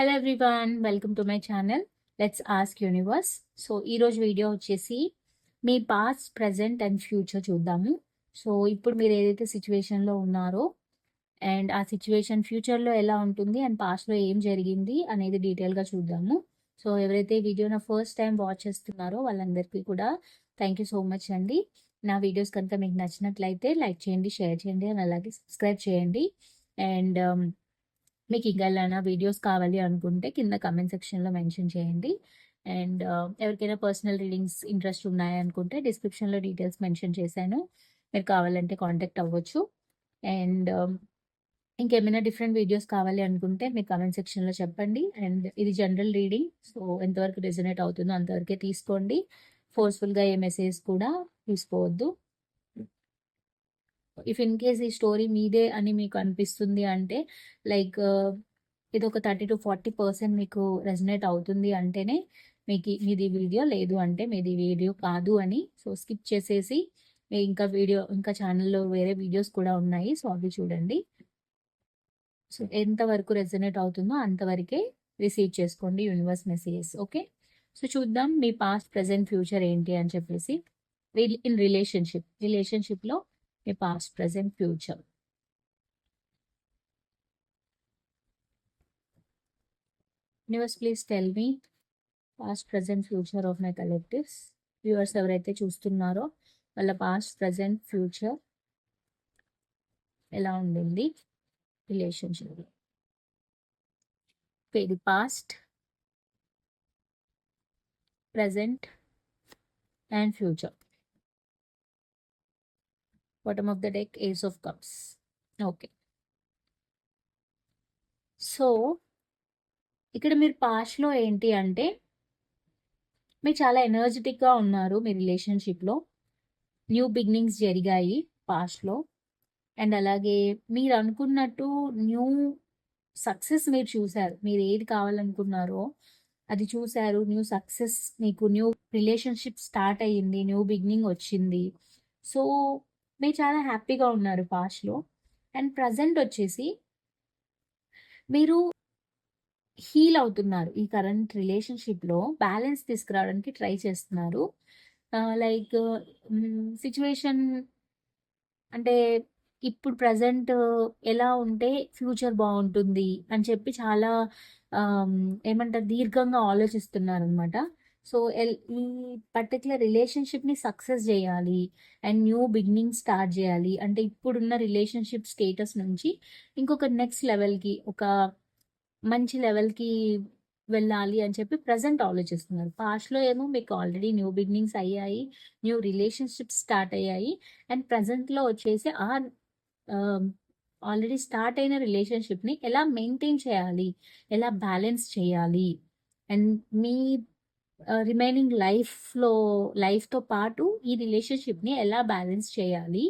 Hello everyone welcome to my channel let's ask universe so ఈరోజు video వచ్చేసి మీ past present and future చూద్దాము. So ఇప్పుడు మీరు ఏదైతే సిచ్యువేషన్లో ఉన్నారో అండ్ ఆ సిచ్యువేషన్ ఫ్యూచర్లో ఎలా ఉంటుంది అండ్ పాస్ట్లో ఏం జరిగింది అనేది డీటెయిల్గా చూద్దాము. సో ఎవరైతే వీడియో నా ఫస్ట్ టైం వాచ్ చేస్తున్నారో వాళ్ళందరికీ కూడా థ్యాంక్ యూ సో మచ్ అండి. నా వీడియోస్ కనుక మీకు నచ్చినట్లయితే లైక్ చేయండి షేర్ చేయండి అండ్ అలాగే సబ్స్క్రైబ్ చేయండి. అండ్ మీకు ఇంకా వీడియోస్ కావాలి అనుకుంటే కింద కమెంట్ సెక్షన్లో మెన్షన్ చేయండి. అండ్ uh, ఎవరికైనా పర్సనల్ రీడింగ్స్ ఇంట్రెస్ట్ ఉన్నాయనుకుంటే డిస్క్రిప్షన్లో డీటెయిల్స్ మెన్షన్ చేశాను. మీరు కావాలంటే కాంటాక్ట్ అవ్వచ్చు. అండ్ um, ఇంకేమైనా డిఫరెంట్ వీడియోస్ కావాలి అనుకుంటే మీరు కమెంట్ సెక్షన్లో చెప్పండి. అండ్ ఇది జనరల్ రీడింగ్ సో ఎంతవరకు రెజనేట్ అవుతుందో అంతవరకే తీసుకోండి. ఫోర్స్ఫుల్గా ఏ మెసేజ్ కూడా తీసుకోవద్దు ఇఫ్ ఇన్ కేస్ ఈ స్టోరీ మీదే అని మీకు అనిపిస్తుంది అంటే లైక్ ఇది ఒక థర్టీ టు ఫార్టీ పర్సెంట్ మీకు రెజనేట్ అవుతుంది అంటేనే మీకు మీది వీడియో లేదు అంటే మీది వీడియో కాదు అని. సో స్కిప్ చేసేసి మీ ఇంకా వీడియో ఇంకా ఛానల్లో వేరే వీడియోస్ కూడా ఉన్నాయి. సో అవి చూడండి. సో ఎంతవరకు రెజనేట్ అవుతుందో అంతవరకే రిసీవ్ చేసుకోండి యూనివర్స్ మెసేజెస్ ఓకే సో చూద్దాం మీ పాస్ట్ ప్రజెంట్ ఫ్యూచర్ ఏంటి అని చెప్పేసి. ఇన్ రిలేషన్షిప్ రిలేషన్షిప్లో మీ past present future universe please tell me past present future of my collectives viewers ఎవరైతే చూస్తున్నారో వాళ్ళ పాస్ట్ ప్రజెంట్ ఫ్యూచర్ ఎలా ఉండింది? రిలేషన్షిప్ ఇది past present and future bottom of the deck ace of cups okay so ఇక్కడ మీరు పాస్ట్లో ఏంటి అంటే మీరు చాలా ఎనర్జెటిక్గా ఉన్నారు మీ రిలేషన్షిప్లో న్యూ బిగినింగ్స్ జరిగాయి పాస్ట్లో అండ్ అలాగే మీరు అనుకున్నట్టు న్యూ సక్సెస్ మీరు చూశారు. మీరు ఏది కావాలనుకున్నారో అది చూశారు. న్యూ సక్సెస్ మీకు న్యూ రిలేషన్షిప్ స్టార్ట్ అయ్యింది. న్యూ బిగినింగ్ వచ్చింది. సో మీరు చాలా హ్యాపీగా ఉన్నారు పాస్ట్లో అండ్ ప్రజెంట్ వచ్చేసి మీరు హీల్ అవుతున్నారు ఈ కరెంట్ రిలేషన్షిప్లో. బ్యాలెన్స్ తీసుకురావడానికి ట్రై చేస్తున్నారు. లైక్ సిచ్యువేషన్ అంటే ఇప్పుడు ప్రజెంట్ ఎలా ఉంటే ఫ్యూచర్ బాగుంటుంది అని చెప్పి చాలా ఏమంటారు దీర్ఘంగా ఆలోచిస్తున్నారు అనమాట సో ఎల్ ఈ పర్టికులర్ రిలేషన్షిప్ని సక్సెస్ చేయాలి అండ్ న్యూ బిగినింగ్ స్టార్ట్ చేయాలి. అంటే ఇప్పుడున్న రిలేషన్షిప్ స్టేటస్ నుంచి ఇంకొక నెక్స్ట్ లెవెల్కి ఒక మంచి లెవెల్కి వెళ్ళాలి అని చెప్పి ప్రజెంట్ ఆలోచిస్తున్నారు. పాస్ట్లో ఏమో మీకు ఆల్రెడీ న్యూ బిగినింగ్స్ అయ్యాయి న్యూ రిలేషన్షిప్స్ స్టార్ట్ అయ్యాయి అండ్ ప్రజెంట్లో వచ్చేసి ఆ ఆల్రెడీ స్టార్ట్ అయిన రిలేషన్షిప్ని ఎలా మెయింటైన్ చేయాలి ఎలా బ్యాలెన్స్ చేయాలి అండ్ మీ రిమైనింగ్ లైఫ్లో లైఫ్తో పాటు ఈ రిలేషన్షిప్ని ఎలా బ్యాలెన్స్ చేయాలి?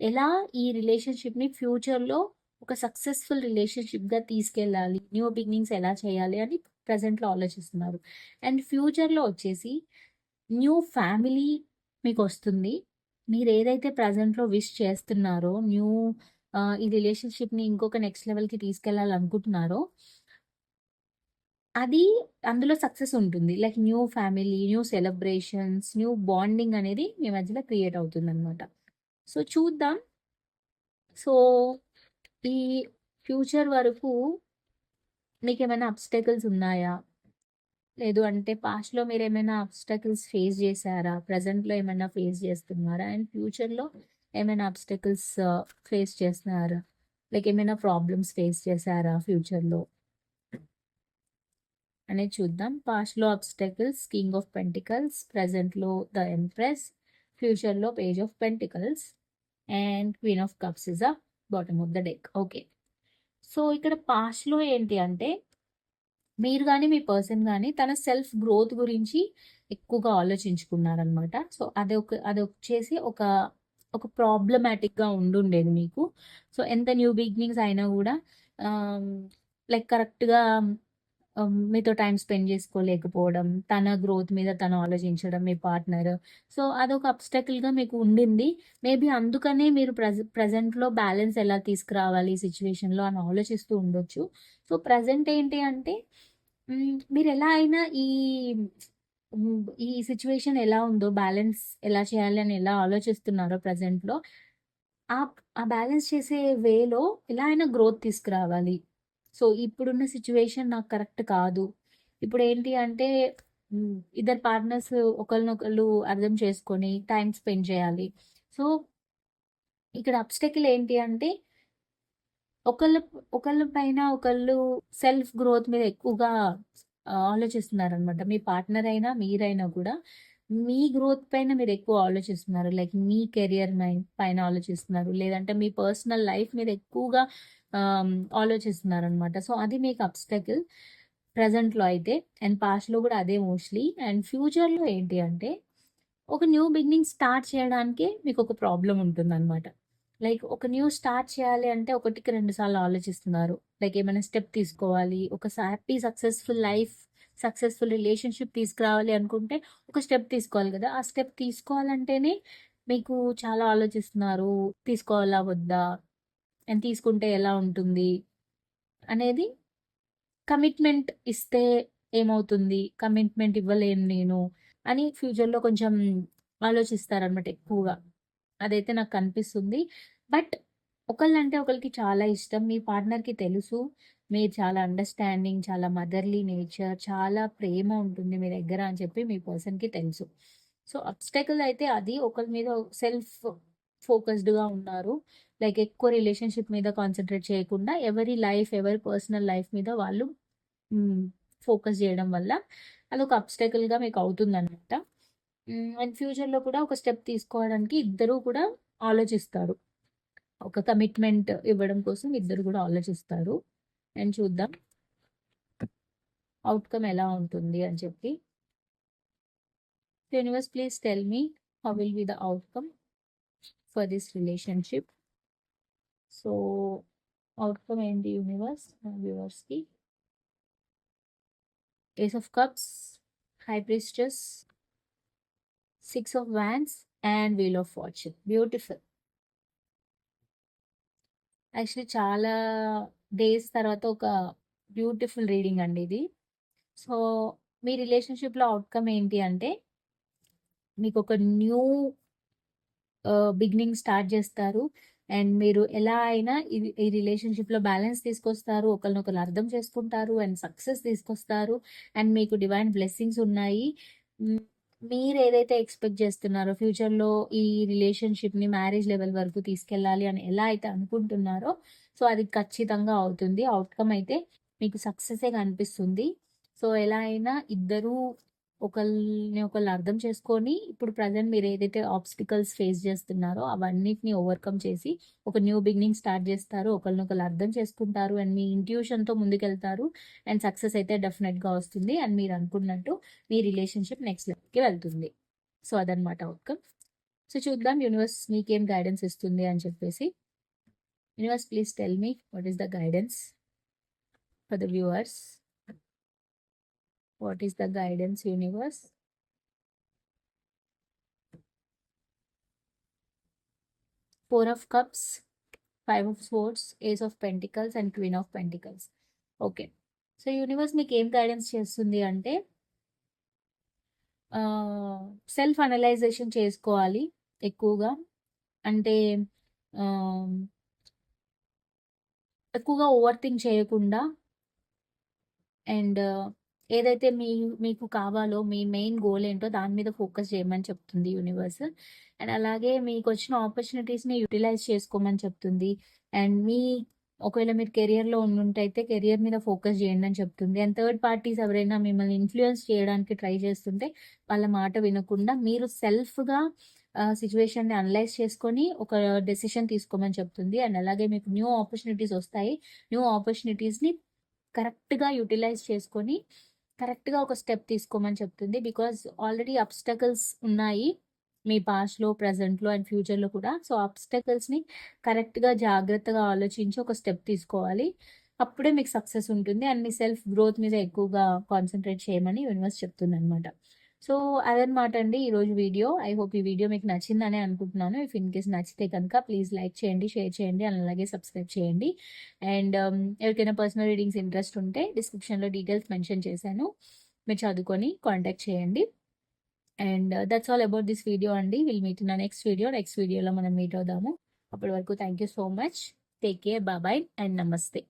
ఎలా ఈ రిలేషన్షిప్ని ఫ్యూచర్లో ఒక సక్సెస్ఫుల్ రిలేషన్షిప్గా తీసుకెళ్ళాలి? న్యూ బిగినింగ్స్ ఎలా చేయాలి? అని ప్రజెంట్లో ఆలోచిస్తున్నారు. అండ్ ఫ్యూచర్లో వచ్చేసి న్యూ ఫ్యామిలీ మీకు వస్తుంది. మీరు ఏదైతే ప్రజెంట్లో విష్ చేస్తున్నారో న్యూ ఈ రిలేషన్షిప్ని ఇంకొక నెక్స్ట్ లెవెల్కి తీసుకెళ్ళాలనుకుంటున్నారో అది అందులో సక్సెస్ ఉంటుంది. Like new family new celebrations new bonding అనేది మీ మధ్యలో క్రియేట్ అవుతుంది అనమాట సో చూద్దాం. సో ఈ ఫ్యూచర్ వరకు మీకు ఏమైనా అబ్స్టకల్స్ ఉన్నాయా? లేదు అంటే పాస్ట్లో మీరు ఏమైనా అబ్స్టకల్స్ ఫేస్ చేశారా? ప్రజెంట్లో ఏమైనా ఫేస్ చేస్తున్నారా? అండ్ ఫ్యూచర్లో ఏమైనా అబ్స్టకల్స్ ఫేస్ uh, చేస్తున్నారా? లైక్ ఏమైనా ప్రాబ్లమ్స్ ఫేస్ చేశారా ఫ్యూచర్లో అనేది చూద్దాం. పాస్ట్లో అబ్స్టకల్స్ కింగ్ ఆఫ్ పెంటికల్స్ ప్రజెంట్లో ద ఎంప్రెస్ ఫ్యూచర్లో page of pentacles and queen of cups is a bottom of the deck okay so ఇక్కడ పాస్ట్లో ఏంటి అంటే మీరు కానీ మీ పర్సన్ కానీ తన సెల్ఫ్ గ్రోత్ గురించి ఎక్కువగా ఆలోచించుకున్నారనమాట సో అది ఒక అది వచ్చేసి ఒక ఒక ప్రాబ్లమాటిక్గా ఉండుండేది మీకు. సో ఎంత న్యూ బిగినింగ్స్ అయినా కూడా um, లైక్ కరెక్ట్గా మీతో టైం స్పెండ్ చేసుకోలేకపోవడం, తన గ్రోత్ మీద తను ఆలోచించడం మీ పార్ట్నర్. సో, అదొక అబ్స్టకిల్గా మీకు ఉండింది. మేబీ అందుకనే మీరు ప్రెజ ప్రెజెంట్‌లో బ్యాలెన్స్ ఎలా తీసుకురావాలి ఈ అని ఆలోచిస్తూ ఉండొచ్చు. సో, ప్రెజెంట్ ఏంటి అంటే మీరు ఎలా అయినా ఈ ఈ సిచ్యువేషన్ ఎలా ఉందో బ్యాలెన్స్ ఎలా చేయాలి అని ఎలా ఆలోచిస్తున్నారో ప్రెజెంట్‌లో ఆ బ్యాలెన్స్ చేసే వేలో ఎలా అయినా గ్రోత్ తీసుకురావాలి. సో, ఇప్పుడున్న సిచ్యువేషన్ నాకు కరెక్ట్ కాదు. ఇప్పుడు ఏంటి అంటే ఇద్దరు పార్ట్నర్స్ ఒకరినొకళ్ళు అర్థం చేసుకొని టైం స్పెండ్ చేయాలి. సో ఇక్కడ అబ్‌స్టాకిల్ ఏంటి అంటే ఒకళ్ళ ఒకళ్ళ పైన ఒకళ్ళు సెల్ఫ్ గ్రోత్ మీద ఎక్కువగా ఆలోచిస్తున్నారనమాట. మీ పార్ట్నర్ అయినా, మీరైనా కూడా మీ గ్రోత్ పైన మీరు ఎక్కువ ఆలోచిస్తున్నారు. లైక్ మీ కెరియర్ మై పైన ఆలోచిస్తున్నారు. లేదంటే మీ పర్సనల్ లైఫ్ మీద ఎక్కువగా ఆలోచిస్తున్నారు అనమాట సో, అది మీకు అబ్స్టకిల్ ప్రెజెంట్‌లో అయితే. అండ్ పాస్ట్‌లో కూడా అదే మోస్ట్‌లీ. అండ్ ఫ్యూచర్‌లో ఏంటి అంటే ఒక న్యూ బిగినింగ్ స్టార్ట్ చేయడానికే ఒక ప్రాబ్లమ్ ఉంటుందనమాట. లైక్ ఒక న్యూ స్టార్ట్ చేయాలి అంటే ఒకటికి రెండు సార్లు ఆలోచిస్తున్నారు. లైక్ ఏమైనా స్టెప్ తీసుకోవాలి. ఒక happy successful life, successful relationship తీసుకురావాలి అనుకుంటే ఒక స్టెప్ తీసుకోవాలి కదా! ఆ స్టెప్ తీసుకోవాలంటేనే మీకు చాలా ఆలోచిస్తున్నారు. తీసుకోవాలా? వద్దా? అండ్ తీసుకుంటే ఎలా ఉంటుంది? అనేది కమిట్మెంట్ ఇస్తే ఏమవుతుంది? కమిట్మెంట్ ఇవ్వలేను నేను అని ఫ్యూచర్‌లో కొంచెం ఆలోచిస్తారనమాట ఎక్కువగా. అదైతే నాకు కనిపిస్తుంది. బట్ ఒకళ్ళంటే ఒకరికి చాలా ఇష్టం. మీ పార్ట్నర్‌కి తెలుసు. మీరు చాలా అండర్‌స్టాండింగ్, చాలా మదర్‌లీ నేచర్, చాలా ప్రేమ ఉంటుంది మీ దగ్గర అని చెప్పి మీ పర్సన్‌కి తెలుసు. సో, అబ్స్టకల్ అయితే అది ఒకరి మీద సెల్ఫ్ ఫోకస్డ్‌గా ఉన్నారు. లైక్ ఎక్కువ రిలేషన్‌షిప్ మీద కాన్సన్ట్రేట్ చేయకుండా ఎవరి లైఫ్, ఎవరి పర్సనల్ లైఫ్ మీద వాళ్ళు ఫోకస్ చేయడం వల్ల అదొక అబ్స్టకల్గా మీకు అవుతుందనమాట. హ్మ్, అండ్ ఫ్యూచర్‌లో కూడా ఒక స్టెప్ తీసుకోవడానికి ఇద్దరూ కూడా ఆలోచిస్తారు. ఒక కమిట్మెంట్ ఇవ్వడం కోసం ఇద్దరు కూడా ఆలోచిస్తారు. అండ్ చూద్దాం. అవుట్కమ్ ఎలా ఉంటుంది అని చెప్పి. Universe please tell me how will be the outcome for this relationship. So, outcome ఏంటి యూనివర్స్ వ్యూవర్స్‌కి? Ace of cups, high priestess six of wands and wheel of fortune. Beautiful. Actually చాలా days తర్వాత ఒక beautiful reading అండి ఇది. So, మీ రిలేషన్‌షిప్‌లో outcome ఏంటి అంటే మీకు ఒక న్యూ బిగినింగ్ స్టార్ట్ చేస్తారు. అండ్ మీరు ఎలా అయినా ఇది ఈ రిలేషన్‌షిప్‌లో బ్యాలెన్స్ తీసుకొస్తారు. ఒకరినొకరు అర్థం చేసుకుంటారు. అండ్ సక్సెస్ తీసుకొస్తారు. అండ్ మీకు డివైన్ బ్లెస్సింగ్స్ ఉన్నాయి. మీరు ఏదైతే ఎక్స్‌పెక్ట్ చేస్తున్నారో ఫ్యూచర్‌లో ఈ రిలేషన్‌షిప్‌ని మ్యారేజ్ లెవెల్ వరకు తీసుకెళ్ళాలి అని ఎలా అయితే అనుకుంటున్నారో సో, అది ఖచ్చితంగా అవుతుంది. అవుట్కమ్ అయితే మీకు సక్సెసే కనిపిస్తుంది. సో, ఎలా అయినా ఇద్దరూ ఒకరిని ఒకళ్ళు అర్థం చేసుకొని ఇప్పుడు ప్రెసెంట్ మీరు ఏదైతే ఆబ్‌స్టికల్స్ ఫేస్ చేస్తున్నారో అవన్నిటిని ఓవర్‌కమ్ చేసి ఒక న్యూ బిగినింగ్ స్టార్ట్ చేస్తారు. ఒకళ్ళనొకళ్ళు అర్థం చేసుకుంటారు. అండ్ మీ ఇంట్యూషన్‌తో ముందుకెళ్తారు. అండ్ సక్సెస్ అయితే డెఫినెట్‌గా వస్తుంది. అండ్ మీరు అనుకున్నట్టు మీ రిలేషన్‌షిప్ నెక్స్ట్ లెవెల్‌కి వెళ్తుంది. సో, అదనమాట అవుట్కమ్ సో, చూద్దాం యూనివర్స్ మీకేం గైడెన్స్ ఇస్తుంది అని చెప్పేసి. Universe please tell me what is the guidance for the viewers? What is the guidance universe? Four of cups, five of swords ace of pentacles and queen of pentacles. Okay. So, universe మీకు ఏం guidance చేస్తుంది అంటే self analysation చేసుకోవాలి ఎక్కువగా. అంటే ఎక్కువగా over think చేయకుండా and ఏదైతే మీ మీకు కావాలో మీ మెయిన్ గోల్ ఏంటో దాని మీద ఫోకస్ చేయమని చెప్తుంది యూనివర్స్. అండ్ అలాగే మీకు వచ్చిన ఆపర్చునిటీస్‌ని యుటిలైజ్ చేసుకోమని చెప్తుంది. అండ్ మీ ఒకవేళ మీరు కెరియర్‌లో ఉండుంటయితే కెరియర్ మీద ఫోకస్ చేయండి అని చెప్తుంది. అండ్ థర్డ్ పార్టీస్ ఎవరైనా మిమ్మల్ని ఇన్ఫ్లుయెన్స్ చేయడానికి ట్రై చేస్తుంటే వాళ్ళ మాట వినకుండా మీరు సెల్ఫ్‌గా సిచ్యువేషన్ని అనలైజ్ చేసుకొని ఒక డెసిషన్ తీసుకోమని చెప్తుంది. అండ్ అలాగే మీకు న్యూ ఆపర్చునిటీస్ వస్తాయి. న్యూ ఆపర్చునిటీస్‌ని కరెక్ట్‌గా యుటిలైజ్ చేసుకొని కరెక్ట్‌గా ఒక స్టెప్ తీసుకోమని చెప్తుంది. బికాజ్ ఆల్రెడీ అబ్స్టకల్స్ ఉన్నాయి. మీ పాస్ట్‌లో, ప్రెజెంట్‌లో అండ్ ఫ్యూచర్‌లో కూడా. సో, అబ్స్టకల్స్ని కరెక్ట్‌గా జాగ్రత్తగా ఆలోచించి ఒక స్టెప్ తీసుకోవాలి. అప్పుడే మీకు సక్సెస్ ఉంటుంది అండ్ మీ సెల్ఫ్ గ్రోత్ మీద ఎక్కువగా కాన్సన్ట్రేట్ చేయమని యూనివర్స్ చెప్తుంది అనమాట సో అదనమాట అండి ఈరోజు వీడియో. ఐ హోప్ ఈ వీడియో మీకు నచ్చిందని అనుకుంటున్నాను. ఇఫ్ ఇన్ కేస్ నచ్చితే కనుక ప్లీజ్ లైక్ చేయండి షేర్ చేయండి అలాగే సబ్స్క్రైబ్ చేయండి. అండ్ um, ఎవరికైనా పర్సనల్ రీడింగ్స్ ఇంట్రెస్ట్ ఉంటే డిస్క్రిప్షన్లో డీటెయిల్స్ మెన్షన్ చేశాను. మీరు చదువుకొని కాంటాక్ట్ చేయండి. And that's all about this video అండి. విల్ మీట్ నా నెక్స్ట్ వీడియో నెక్స్ట్ వీడియోలో మనం మీట్ అవుదాము. అప్పటి వరకు thank you so much take care bye bye and నమస్తే.